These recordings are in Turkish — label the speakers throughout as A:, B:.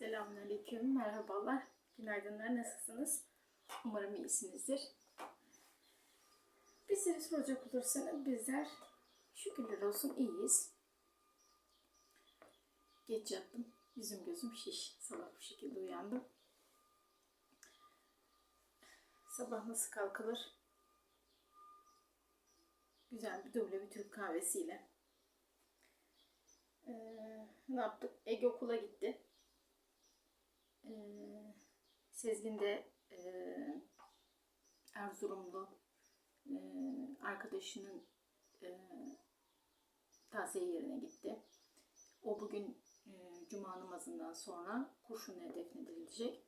A: Selamünaleyküm, merhabalar, günaydınlar, nasılsınız? Umarım iyisinizdir. Bizleri soracak olursanız bizler şükürler olsun iyiyiz. Geç yattım, yüzüm gözüm şiş. Sabah bu şekilde uyandım. Sabah nasıl kalkılır? Güzel bir duble bir Türk kahvesiyle. Ee, ne yaptık? Ege okula gitti. Sezgin de e, Erzurumlu e, arkadaşının e, taziye yerine gitti. O bugün e, cuma namazından sonra Kurşunlu'ya defnedilecek.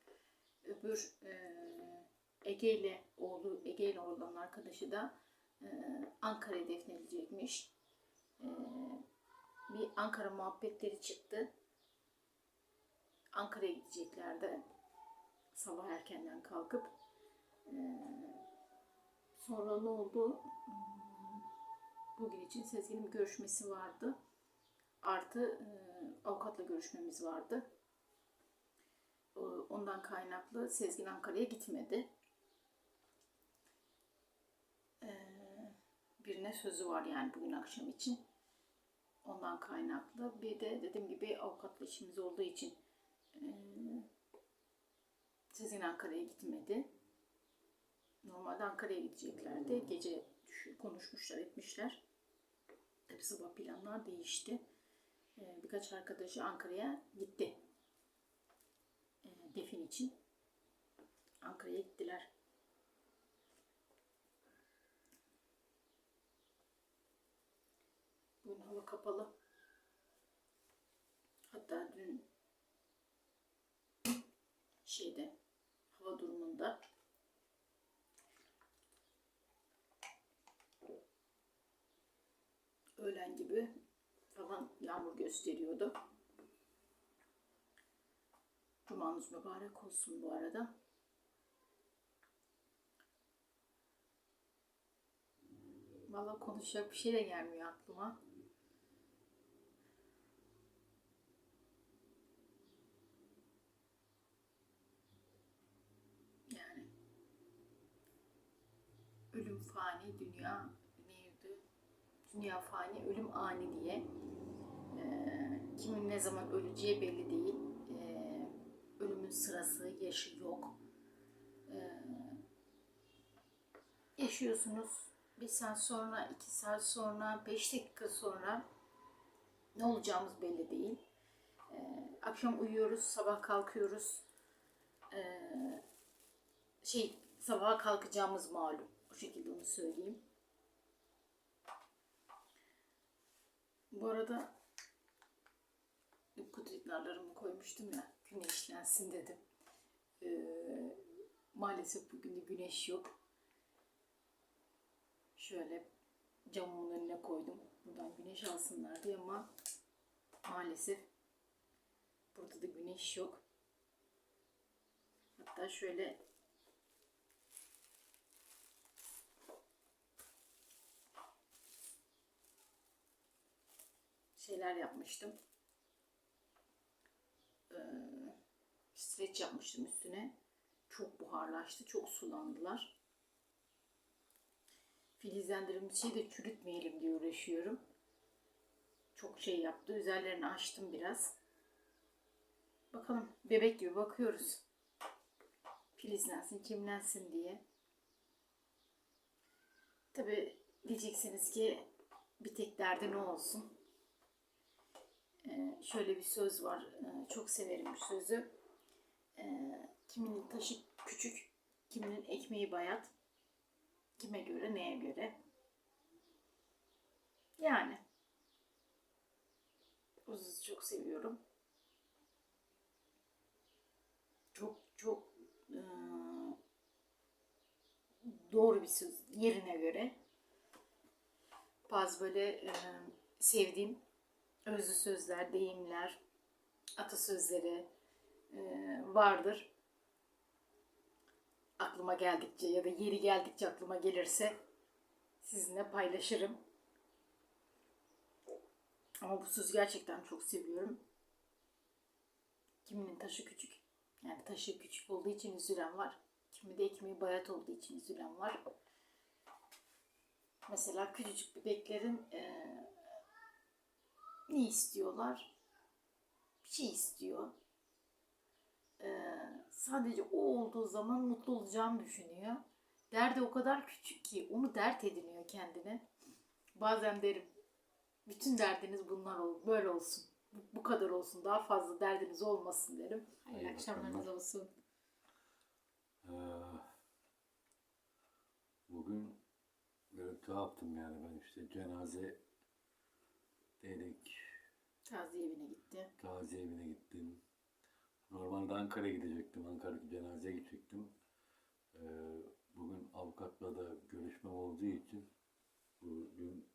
A: Öbür e, Ege ile oğlu Ege olan arkadaşı da e, Ankara'ya defnedilecekmiş. E, bir Ankara muhabbetleri çıktı. Ankara'ya gideceklerdi. Sabah erkenden kalkıp. Sonra ne oldu? Bugün için Sezgin'in görüşmesi vardı. Artı avukatla görüşmemiz vardı. Ondan kaynaklı Sezgin Ankara'ya gitmedi. Birine sözü var yani bugün akşam için. Ondan kaynaklı. Bir de dediğim gibi avukatla işimiz olduğu için Sezgin Ankara'ya gitmedi. Normalde Ankara'ya gideceklerdi. Gece konuşmuşlar, etmişler. Tabi sabah planlar değişti. Ee, birkaç arkadaşı Ankara'ya gitti. Ee, defin için. Ankara'ya gittiler. Bugün hava kapalı. Hatta dün şeyde hava durumunda öğlen gibi falan yağmur gösteriyordu. Cumanız mübarek olsun bu arada. Valla konuşacak bir şey de gelmiyor aklıma. Yani ölüm fani, dünya neydi? Dünya fani, ölüm ani diye. Ee, kimin ne zaman öleceği belli değil. Ee, ölümün sırası, yaşı yok. Ee, yaşıyorsunuz. Bir saat sonra, iki saat sonra, beş dakika sonra ne olacağımız belli değil. Ee, akşam uyuyoruz, sabah kalkıyoruz. Ee, şey sabaha kalkacağımız malum. O şekilde onu söyleyeyim. Bu arada kudretlerimi koymuştum ya güneşlensin dedim. Ee, maalesef bugün de güneş yok. Şöyle camımın önüne koydum. Buradan güneş alsınlar diye ama maalesef burada da güneş yok. Hatta şöyle şeyler yapmıştım. Ee, streç yapmıştım üstüne. Çok buharlaştı, çok sulandılar. Filizlendirilmiş şeyi de çürütmeyelim diye uğraşıyorum. Çok şey yaptı. Üzerlerini açtım biraz. Bakalım bebek gibi bakıyoruz. Filizlensin, kimlensin diye. Tabi diyeceksiniz ki bir tek derdi ne olsun? Ee, şöyle bir söz var. Ee, çok severim bu sözü. Ee, kiminin taşı küçük, kiminin ekmeği bayat. Kime göre, neye göre. Yani. O sözü çok seviyorum. Çok çok ee, doğru bir söz yerine göre. Bazı böyle ee, sevdiğim özlü sözler, deyimler, atasözleri e, vardır. Aklıma geldikçe ya da yeri geldikçe aklıma gelirse sizinle paylaşırım. Ama bu sözü gerçekten çok seviyorum. Kiminin taşı küçük. Yani taşı küçük olduğu için üzülen var. Kimi de ekmeği bayat olduğu için üzülen var. Mesela küçücük bebeklerin eee, ne istiyorlar? Bir şey istiyor. Eee, sadece o olduğu zaman mutlu olacağını düşünüyor. Derdi o kadar küçük ki onu dert ediniyor kendine. Bazen derim bütün derdiniz bunlar ol, böyle olsun. Bu, bu kadar olsun. Daha fazla derdiniz olmasın derim. Hayırlı
B: İyi
A: akşamlarınız
B: akşamlar.
A: olsun.
B: Ee, bugün böyle tuhaftım yani ben işte cenaze dedik,
A: Taziye evine gitti.
B: taziye evine gittim. Normalde Ankara'ya gidecektim, Ankara'daki cenazeye gidecektim. Ee, bugün avukatla da görüşmem olduğu için bu dün,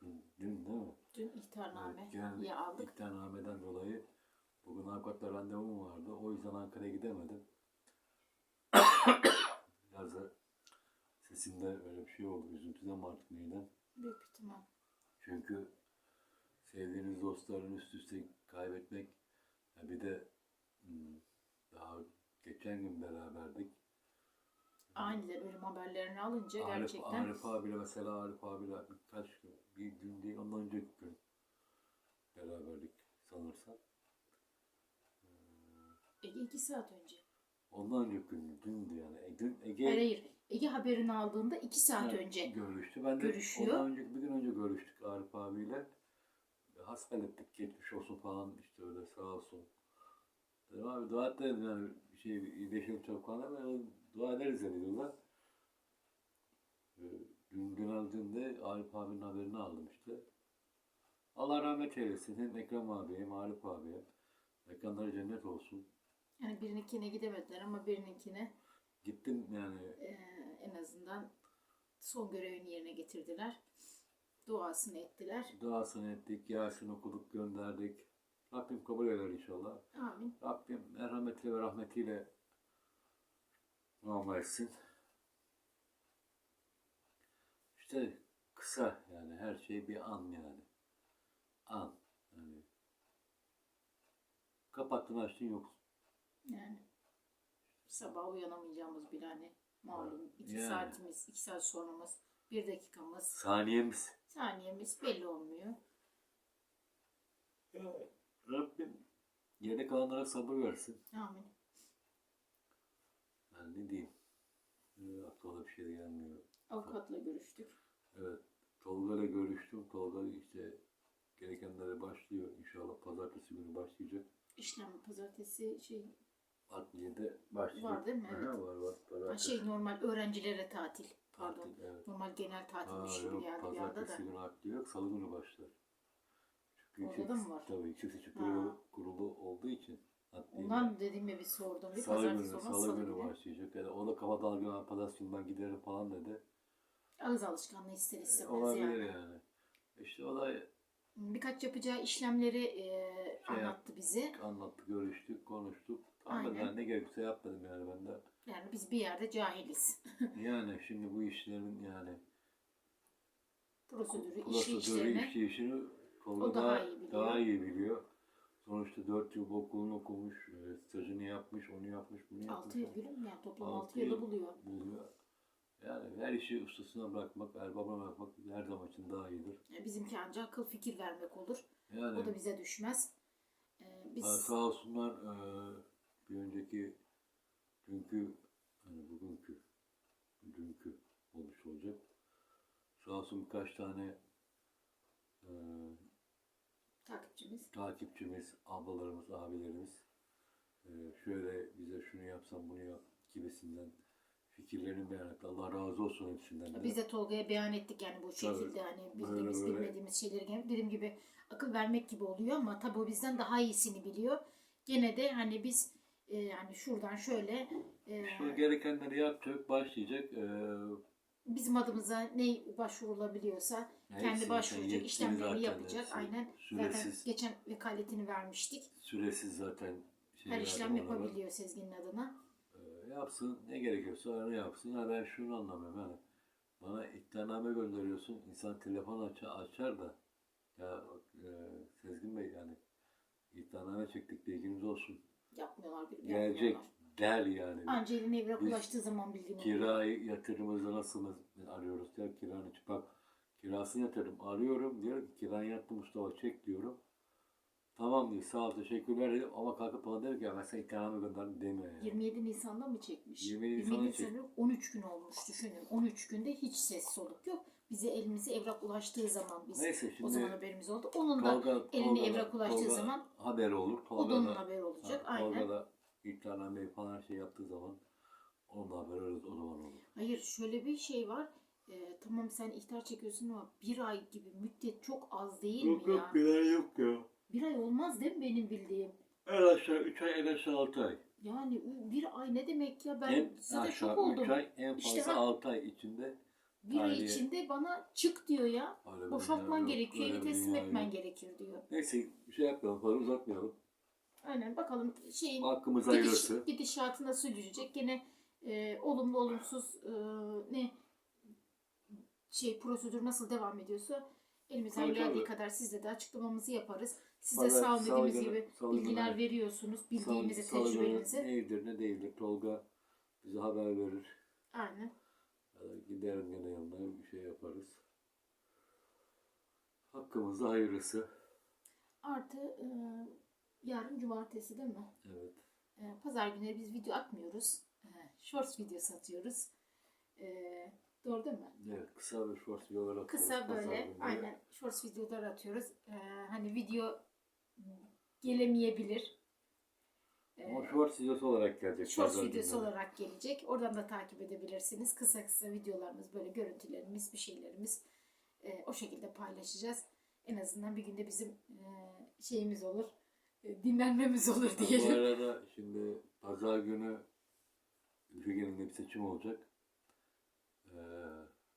B: dün, dün değil mi?
A: Dün ihtarname
B: Evet,
A: aldık.
B: İktidarnameden dolayı bugün avukatla randevum vardı. O yüzden Ankara'ya gidemedim. Biraz da sesimde öyle bir şey oldu. Üzüntüden mi artık neyden?
A: Büyük ihtimal.
B: Çünkü sevdiğiniz dostların üst üste kaybetmek ya bir de hmm, daha geçen gün beraberdik.
A: Aniden ölüm haberlerini alınca
B: Arif,
A: gerçekten
B: Arif abiyle mesela Arif abiyle birkaç gün, bir gün değil ondan önceki gün beraberdik sanırsam.
A: Ege iki saat önce.
B: Ondan önceki gün, dündü yani. E, dün Ege
A: Hayır hayır. Ege haberini aldığında iki saat
B: Evet,
A: önce.
B: görüştü. Ben de
A: görüşüyor.
B: ondan önceki bir gün önce görüştük Arif. Hasbettik geçmiş olsun falan işte öyle sağ olsun. Dedim abi dua et dedim yani bir şey iyileşelim çok falan ama yani dua ederiz dedi diyorlar. Ee, Dün Günal dün de Arif abinin haberini aldım işte. Allah rahmet eylesin. Hem Ekrem abiye Arif abiye. Mekanları cennet olsun.
A: Yani birininkine gidemediler ama birininkine
B: Gittim yani
A: eee, en azından son görevini yerine getirdiler. Duasını ettiler.
B: duasını ettik, Yasin okuduk, gönderdik. Rabbim kabul eder inşallah.
A: Amin.
B: Rabbim merhametiyle ve rahmetiyle muamele etsin. İşte kısa yani her şey bir an yani. An. Yani kapattın açtın yok.
A: Yani sabah uyanamayacağımız bir hani malum iki
B: Yani.
A: saatimiz, iki saat sonramız, bir dakikamız,
B: Saniyemiz.
A: Saniyemiz belli olmuyor.
B: Rabbim geride kalanlara sabır versin.
A: Amin.
B: Yani ne diyeyim. Ee, aklıma bir şey gelmiyor.
A: Avukatla görüştük.
B: Evet. Tolga'yla görüştüm. Tolga işte gerekenlere başlıyor. İnşallah pazartesi günü başlayacak.
A: İşlem pazartesi şey
B: Adliyede başlayacak.
A: Var değil mi? Evet.
B: var var.
A: ha,
B: Pazartesi.
A: şey normal öğrencilere tatil. Pardon.
B: Tatil, evet.
A: Normal genel tatilmiş gibi
B: yok,
A: geldi bir anda da.
B: pazartesi günü yok. Salı günü başlar. Çünkü
A: Orada da mı var?
B: Tabii
A: Ha.
B: kurulu, kurulu olduğu için. adliye.
A: Ondan dediğim bir sordum. Bir
B: Salı
A: pazartesi
B: günü,
A: sonra
B: salı,
A: salı
B: günü
A: günü.
B: başlayacak. Yani o da kafa dalgına pazartesi günü ben giderim falan dedi.
A: Ağız alışkanlığı ister istemez
B: Olabilir
A: yani.
B: yani. İşte o da
A: Birkaç yapacağı işlemleri e,
B: Şey
A: anlattı bize.
B: anlattı, görüştük, konuştuk. Tamam
A: Aynen.
B: ben ne gerekirse yapmadım yani ben de.
A: Yani biz bir yerde cahiliz.
B: Yani şimdi bu işlerin yani
A: Prosedürü, işi
B: prosedürü,
A: işlerini.
B: işleyişini Tolga
A: O daha
B: daha,
A: iyi biliyor.
B: daha iyi biliyor. Sonuçta 4 yıl okulunu okumuş, e, stajını yapmış, onu yapmış, bunu yapmış.
A: 6 yıl gülüm yani toplam
B: Altı
A: 6 yılı
B: yıl
A: buluyor.
B: Buluyor. Yani her işi ustasına bırakmak, erbabına bırakmak her zaman için daha iyidir.
A: Bizimki ancak akıl fikir vermek olur.
B: Yani
A: O da bize düşmez. E, biz
B: sağ olsunlar eee, bir önceki dünkü hani bugünkü dünkü olmuş olacak. Sağ olsun birkaç tane eee,
A: takipçimiz
B: takipçimiz, ablalarımız, abilerimiz eee, şöyle bize şunu yapsam bunu yap gibisinden fikirlerini beyan etti. Allah razı olsun hepsinden de.
A: Biz de Tolga'ya beyan ettik yani bu şekilde hani bildiğimiz
B: Böyle
A: bilmediğimiz şeyleri dediğim gibi akıl vermek gibi oluyor ama tabii o bizden daha iyisini biliyor. Gene de hani biz e, yani şuradan şöyle e,
B: Şu gerekenleri yapacak, başlayacak. e, Eee
A: bizim adımıza ne başvurulabiliyorsa kendi
B: hepsini
A: başvuracak
B: yetkili
A: işlemlerini
B: zaten
A: yapacak.
B: hepsi.
A: Aynen
B: Süresiz.
A: zaten geçen vekaletini vermiştik.
B: süresiz zaten şey
A: Her işlem
B: bana.
A: yapabiliyor Sezgin'in adına.
B: Ee, yapsın ne gerekiyorsa onu yapsın. Ya ben şunu anlamıyorum yani. Bana iddianame gönderiyorsun. insan telefon aç açar da ya e, Sezgin Bey yani iddianame çektik bilginiz olsun.
A: Yapmıyorlar bir
B: gelecek
A: yapmıyorlar.
B: der yani.
A: Anca eline evrak
B: Biz
A: ulaştığı zaman bildiğin oluyor.
B: Kirayı yatırımızda nasıl arıyoruz? Der kiranı bak kirasını yatırım arıyorum diyor ki kiranı yattı Mustafa çek diyorum. Tamam diyor sağ ol teşekkürler diyor ama kalkıp bana diyor ki ya ben sana ikramı gönderdim demiyor yani.
A: 27 Nisan'da mı çekmiş?
B: 27 Nisan'da
A: Nisan'da 13 gün olmuş düşünün. 13 günde hiç ses soluk yok. Bize elimize evrak ulaştığı zaman biz
B: Neyse
A: o zaman
B: şimdi
A: haberimiz oldu. Onun da
B: Tolga,
A: eline
B: Tolga,
A: evrak ulaştığı
B: Tolga
A: zaman
B: haberi olur.
A: o da onun
B: Tolga da,
A: haberi olacak.
B: ha,
A: Aynen.
B: Tolga da iddianameyi falan her şey yaptığı zaman onun da haberi olur, o zaman olur.
A: Hayır şöyle bir şey var. Ee, tamam sen ihtar çekiyorsun ama bir ay gibi müddet çok az değil mi ya?
B: bir ay yok ya.
A: Bir ay olmaz değil mi benim bildiğim?
B: En aşağı 3 ay en aşağı 6 ay.
A: Yani bir ay ne demek ya? Ben
B: en
A: şok
B: aşağı
A: oldum.
B: 3 ay en
A: İşte
B: fazla
A: ha-
B: 6 ay içinde
A: Bir ay
B: tarihe-
A: içinde bana çık diyor ya.
B: öyle bir
A: Boşaltman
B: dünya yok,
A: gerekiyor,
B: öyle
A: evi
B: bir
A: teslim
B: dünya
A: etmen
B: yok.
A: gerekir diyor.
B: Neyse bir şey yapmayalım fazla uzatmayalım.
A: Aynen bakalım şeyin
B: Hakkımız
A: gidiş,
B: hayırlısı.
A: gidişatı nasıl yürüyecek? Gene e, olumlu olumsuz e, ne şey prosedür nasıl devam ediyorsa elimizden
B: Tabii,
A: geldiği
B: tabii.
A: kadar sizle de açıklamamızı yaparız. Size
B: Pazar-
A: sağ olun dediğimiz gibi
B: salı
A: bilgiler
B: günü-
A: veriyorsunuz. Bildiğinizi,
B: Salı- salı günü
A: tecrübenizi.
B: Neydir ne değildir Tolga bize haber verir.
A: Aynen.
B: Giderim gene yanına bir şey yaparız. Hakkımızda hayırlısı.
A: Artı e, yarın cumartesi değil mi?
B: Evet.
A: E, Pazar günleri biz video atmıyoruz. E, Shorts videosu atıyoruz. E, doğru değil mi?
B: Evet kısa bir short videolar atıyoruz.
A: Kısa böyle
B: günleri.
A: aynen shorts videolar atıyoruz. E, hani video gelemeyebilir.
B: Ama short videosu olarak gelecek.
A: Shorts videosu
B: günleri.
A: olarak gelecek. Oradan da takip edebilirsiniz. Kısa kısa videolarımız böyle görüntülerimiz, bir şeylerimiz e, o şekilde paylaşacağız. En azından bir günde bizim e, şeyimiz olur. e, dinlenmemiz olur
B: Ha, Bu
A: diyelim.
B: arada şimdi pazar günü ülkenin bir seçim olacak. Ee,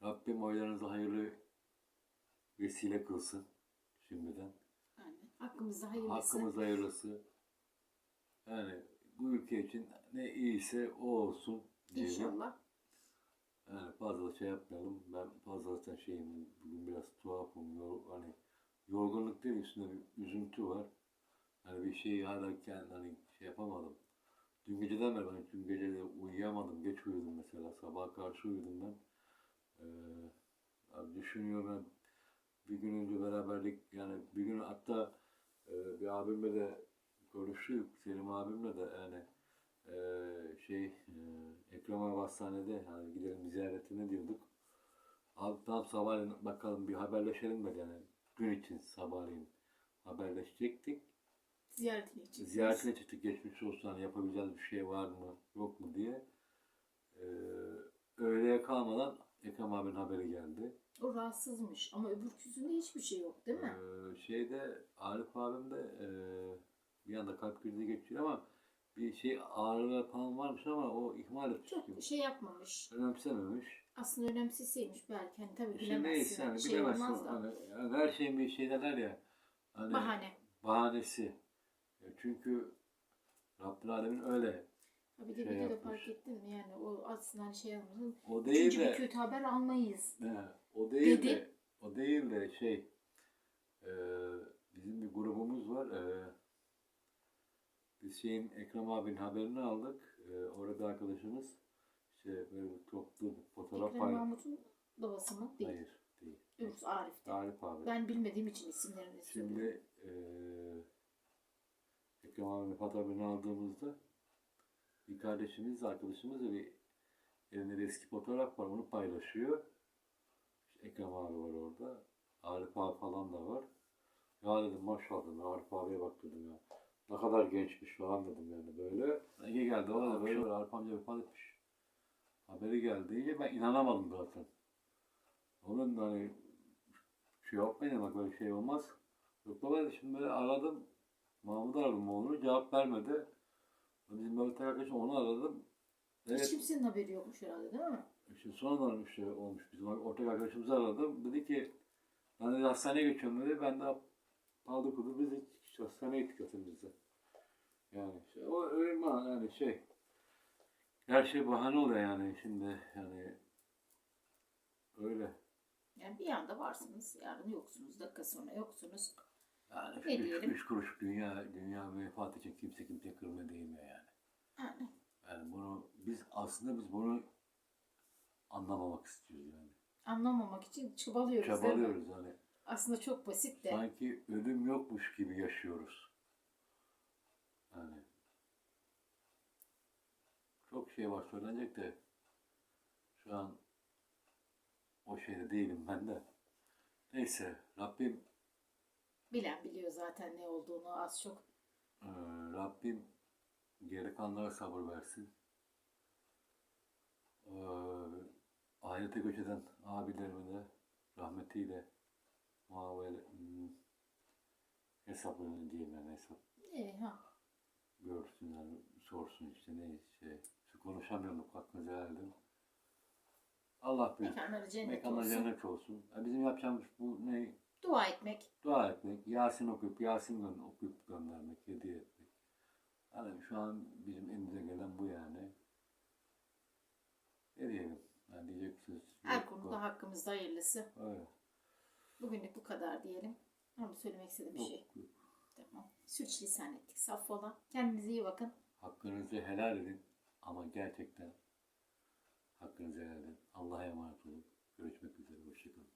B: Rabbim oylarınızı hayırlı vesile kılsın şimdiden.
A: Aynen. Hakkımızda hayırlısı.
B: Hakkımız hayırlısı. Yani bu ülke için ne iyiyse o olsun diyelim.
A: İnşallah.
B: Yani fazla şey yapmayalım. Ben fazla zaten şeyim bugün biraz tuhafım. Yor, hani yorgunluk değil üstünde bir üzüntü var. Hani bir şey hala kendi hani şey yapamadım. Dün geceden beri ben dün gece de uyuyamadım. Geç uyudum mesela. Sabah karşı uyudum ben. Ee, düşünüyorum ben bir gün önce beraberlik yani bir gün hatta e, bir abimle de görüştük. Selim abimle de yani e, şey e, Ekrem abi hastanede hani gidelim ziyaretine diyorduk. Abi tam sabahleyin bakalım bir haberleşelim de yani gün için sabahleyin haberleşecektik.
A: Ziyaretine için.
B: Ziyaretine çıktık geçmiş olsun hani yapabileceğimiz bir şey var mı yok mu diye. Ee, öğleye kalmadan Ekrem abinin haberi geldi.
A: O rahatsızmış ama öbür küsünde hiçbir şey yok değil mi?
B: Ee, şeyde Arif abim de e, bir anda kalp krizi geçiriyor ama bir şey ağrılar falan varmış ama o ihmal etmiş.
A: Çok şey yapmamış.
B: Önemsememiş.
A: Aslında önemsizseymiş belki. Hani tabii
B: İşte
A: bilemezsin.
B: neyse hani
A: şey
B: bilemezsin. Hani, yani her şeyin bir şey derler ya. Hani
A: Bahane.
B: Bahanesi. Ya Çünkü Rabbül Alemin öyle.
A: Bir de
B: şey
A: videoda
B: yapmış.
A: fark ettin mi? Yani o aslında hani şey yapmasın.
B: O değil
A: Üçüncü bir kötü haber almayız.
B: he, o değil
A: Dedi.
B: de o değil de şey e, bizim bir grubumuz var. E, biz şeyin Ekrem abinin haberini aldık. E, orada arkadaşımız işte böyle bir toplu fotoğraf
A: Ekrem
B: paylaş.
A: Mahmut'un babası mı? Değil.
B: Hayır değil.
A: Öbürsü Arif'te.
B: Arif abi.
A: Ben bilmediğim için isimlerini söylüyorum.
B: Şimdi eee Ekrem abinin fotoğrafını aldığımızda bir kardeşimiz, arkadaşımız da bir elinde de eski fotoğraf var, onu paylaşıyor. İşte Ekrem abi var orada. Arif abi falan da var. Ya dedim maşallah Arif abiye bak dedim ya. Ne kadar gençmiş falan dedim yani böyle. Ege geldi o da böyle Arif amca vefat etmiş. Haberi geldi ben inanamadım zaten. Onun da hani şey yapmayın bak böyle şey olmaz. Yok baba dedi, şimdi böyle aradım. Mahmut'u aradım oğlunu cevap vermedi. Bizim böyle tek arkadaşım onu aradım.
A: Hiç
B: Evet
A: kimsenin haberi yokmuş herhalde değil mi?
B: işte sonradan bir şey olmuş. Bizim ortak arkadaşımızı aradım. Dedi ki ben dedi hastaneye geçiyorum dedi. Ben de aldı kudu biz hiç hastaneye gittik zaten biz de. Yani o öyle yani şey her şey bahane oluyor yani şimdi yani öyle.
A: Yani bir anda varsınız, yarın yoksunuz, dakika sonra yoksunuz.
B: Yani
A: Ne
B: üç,
A: diyelim?
B: üç kuruş dünya, dünya menfaat için kimse kimse kırmaya değmiyor yani.
A: Yani
B: Yani bunu biz aslında biz bunu anlamamak istiyoruz yani.
A: anlamamak için çabalıyoruz.
B: Çabalıyoruz hani.
A: Aslında çok basit de.
B: Sanki ölüm yokmuş gibi yaşıyoruz. Yani çok şey var söylenecek de şu an o şeyde değilim ben de. Neyse Rabbim
A: Bilen biliyor zaten ne olduğunu az çok.
B: eee, Rabbim geri kalanlara sabır versin. Eee ahirete göç eden abilerime de rahmetiyle muamele hmm, hesaplarını diyeyim yani hesap
A: İyi ha.
B: görsünler, sorsun işte ne şey. Şu konuşamıyorum hakkınızı helal edin. Allah bilir.
A: Mekanları cennet
B: Mekanlar
A: olsun.
B: cennet olsun. Ya bizim yapacağımız bu ne?
A: Dua etmek.
B: Dua etmek, Yasin okuyup, Yasin gö- okuyup göndermek, hediye etmek. Yani şu an bizim elimize gelen bu yani. Ne diyelim? Yani diyecek söz
A: Her konuda hakkımızda hayırlısı.
B: Öyle.
A: Bugünlük bu kadar diyelim. Mı söylemek istediğim bir şey?
B: yok.
A: Tamam. Sürçülisan ettik. Saffola. Kendinize iyi bakın.
B: Hakkınızı helal edin ama gerçekten hakkınızı helal edin. Allah'a emanet olun. Görüşmek üzere. Hoşçakalın.